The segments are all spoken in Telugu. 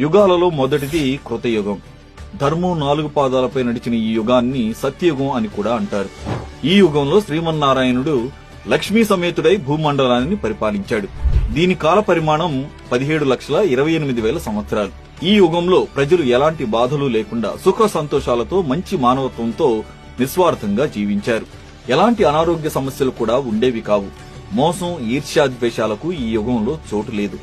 యుగాలలో మొదటిది కృతయుగం. ధర్మం నాలుగు పాదాలపై నడిచిన ఈ యుగాన్ని సత్యయుగం అని కూడా అంటారు. ఈ యుగంలో శ్రీమన్నారాయణుడు లక్ష్మీ సమేతుడై భూమండలాన్ని పరిపాలించాడు. దీని కాల పరిమాణం పదిహేడు లక్షల ఇరవై ఎనిమిది వేల సంవత్సరాలు. ఈ యుగంలో ప్రజలు ఎలాంటి బాధలు లేకుండా సుఖ సంతోషాలతో మంచి మానవత్వంతో నిస్వార్థంగా జీవించారు. ఎలాంటి అనారోగ్య సమస్యలు కూడా ఉండేవి కావు. మోసం ఈర్ష్యాద్వేషాలకు ఈ యుగంలో చోటు లేదు.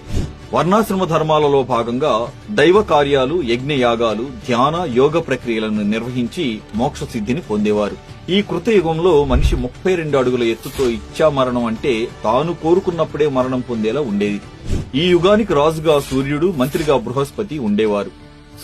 వర్ణాశ్రమ ధర్మాలలో భాగంగా దైవ కార్యాలు యజ్ఞయాగాలు ధ్యాన యోగ ప్రక్రియలను నిర్వహించి మోక్ష సిద్ధిని పొందేవారు. ఈ కృతయుగంలో మనిషి ముప్పై రెండు అడుగుల ఎత్తుతో ఇచ్చా మరణం అంటే తాను కోరుకున్నప్పుడే మరణం పొందేలా ఉండేది. ఈ యుగానికి రాజుగా సూర్యుడు మంత్రిగా బృహస్పతి ఉండేవారు.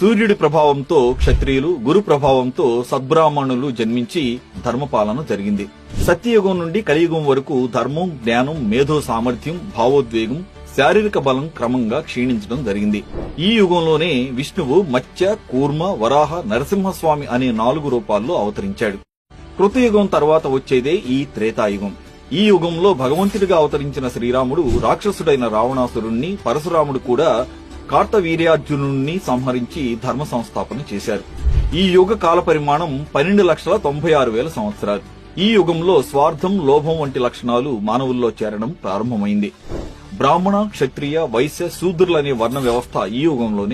సూర్యుడి ప్రభావంతో క్షత్రియులు గురు ప్రభావంతో సద్బ్రాహ్మణులు జన్మించి ధర్మపాలన జరిగింది. సత్యయుగం నుండి కలియుగం వరకు ధర్మం జ్ఞానం మేధో సామర్థ్యం భావోద్వేగం శారీరక బలం క్రమంగా క్షీణించడం జరిగింది. ఈ యుగంలోనే విష్ణువు మత్స్య కూర్మ వరాహ నరసింహస్వామి అనే నాలుగు రూపాల్లో అవతరించాడు. కృతయుగం తర్వాత వచ్చేదే ఈ త్రేతాయుగం. ఈ యుగంలో భగవంతుడిగా అవతరించిన శ్రీరాముడు రాక్షసుడైన రావణాసురుణ్ణి పరశురాముడు కూడా కార్తవీర్యార్జునుణ్ణి సంహరించి ధర్మ సంస్థాపన చేశారు. ఈ యుగ కాల పరిమాణం పన్నెండు లక్షల తొంభై ఆరు వేల సంవత్సరాలు. ఈ యుగంలో స్వార్థం లోభం వంటి లక్షణాలు మానవుల్లో చేరడం ప్రారంభమైంది. బ్రాహ్మణ క్షత్రియ వైశ్య శూద్రులనే వర్ణ వ్యవస్థ ఈ యుగంలోనే